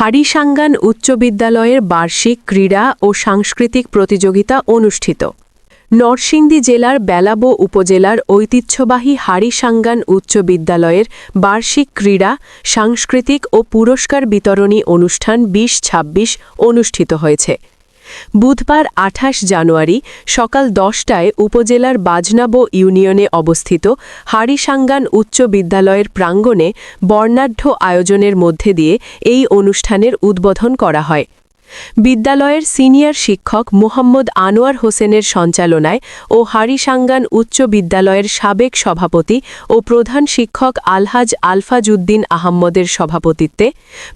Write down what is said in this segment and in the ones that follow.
হারিসাঙ্গান উচ্চ বিদ্যালয়ের বার্ষিক ক্রীড়া ও সাংস্কৃতিক প্রতিযোগিতা অনুষ্ঠিত। নরসিংদী জেলার বেলাবো উপজেলার ঐতিহ্যবাহী হারিসাঙ্গান উচ্চ বিদ্যালয়ের বার্ষিক ক্রীড়া, সাংস্কৃতিক ও পুরস্কার বিতরণী অনুষ্ঠান বিশ ছাব্বিশ অনুষ্ঠিত হয়েছে। বুধবার আঠাশ জানুয়ারি সকাল দশটায় উপজেলার বাজনাবো ইউনিয়নে অবস্থিত হারিসাঙ্গান উচ্চ বিদ্যালয়ের প্রাঙ্গণে বর্ণাঢ্য আয়োজনের মধ্যে দিয়ে এই অনুষ্ঠানের উদ্বোধন করা হয়। বিদ্যালয়ের সিনিয়র শিক্ষক মোহাম্মদ আনোয়ার হোসেনের সঞ্চালনায় ও হারিসাঙ্গান উচ্চ বিদ্যালয়ের সাবেক সভাপতি ও প্রধান শিক্ষক আলহাজ আলফাজউদ্দিন আহম্মদের সভাপতিত্বে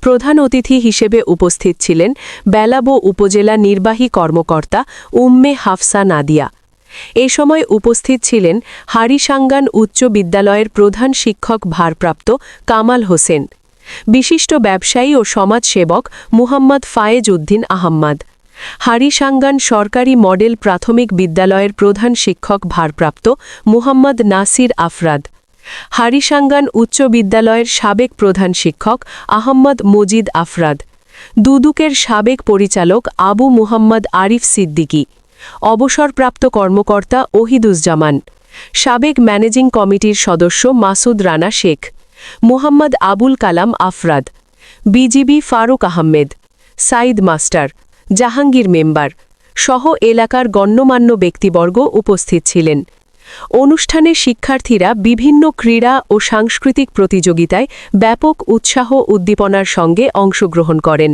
প্রধান অতিথি হিসেবে উপস্থিত ছিলেন বেলাবো উপজেলা নির্বাহী কর্মকর্তা উম্মে হাফসা নাদিয়া। এ সময় উপস্থিত ছিলেন হারিসাঙ্গান উচ্চ বিদ্যালয়ের প্রধান শিক্ষক ভারপ্রাপ্ত কামাল হোসেন। বিশিষ্ট ব্যবসায়ী ও সমাজসেবক মুহাম্মদ ফায়েজ উদ্দিন আহম্মদ। হারিসাঙ্গান সরকারি মডেল প্রাথমিক বিদ্যালয়ের প্রধান শিক্ষক ভারপ্রাপ্ত মুহাম্মদ নাসির আফরাদ। হারিসাঙ্গান উচ্চ বিদ্যালয়ের সাবেক প্রধান শিক্ষক আহম্মদ মজিদ আফরাদ। দুদুকের সাবেক পরিচালক আবু মুহাম্মদ আরিফ সিদ্দিকী। অবসরপ্রাপ্ত কর্মকর্তা ওহিদুজ্জামান। সাবেক ম্যানেজিং কমিটির সদস্য Masud Rana Sheikh. Mohammad Abul Kalam Afrad, BGB Faruk Ahmed, Saeed master, Jahangir member সহ এলাকার গণ্যমান্য ব্যক্তিবর্গ উপস্থিত ছিলেন। অনুষ্ঠানে শিক্ষার্থীরা বিভিন্ন ক্রীড়া ও সাংস্কৃতিক প্রতিযোগিতায় ব্যাপক উৎসাহ উদ্দীপনার সঙ্গে অংশগ্রহণ করেন।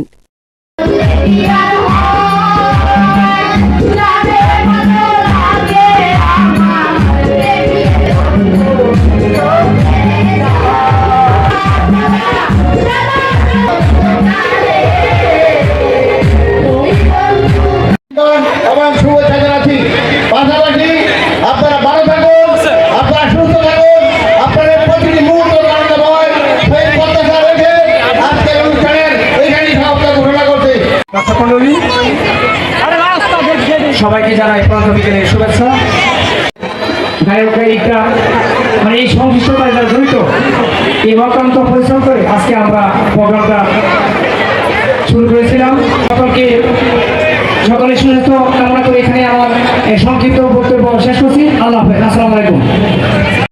শুভেচ্ছা জানাচ্ছি। পাশাপাশি আপনারা ভালো থাকুন, আপনারা সুস্থ থাকুন, আপনাদের প্রতিটি মুহূর্ত আজকের অনুষ্ঠানের এইখানেই সমাপ্ত ঘোষণা করছি। সবাইকে জানাই প্রথম বিকেলের শুভেচ্ছা। গায়ক গায়িকা মানে এই সংশ্লিষ্টতায় যারা জড়িত, এই অক্লান্ত পরিশ্রম করে আজকে আমরা প্রোগ্রামটা শুরু করেছিলাম। সকলকে সকলের তো কামনা করে এখানে আমার সংক্ষিপ্ত বক্তব্য শেষ করছি।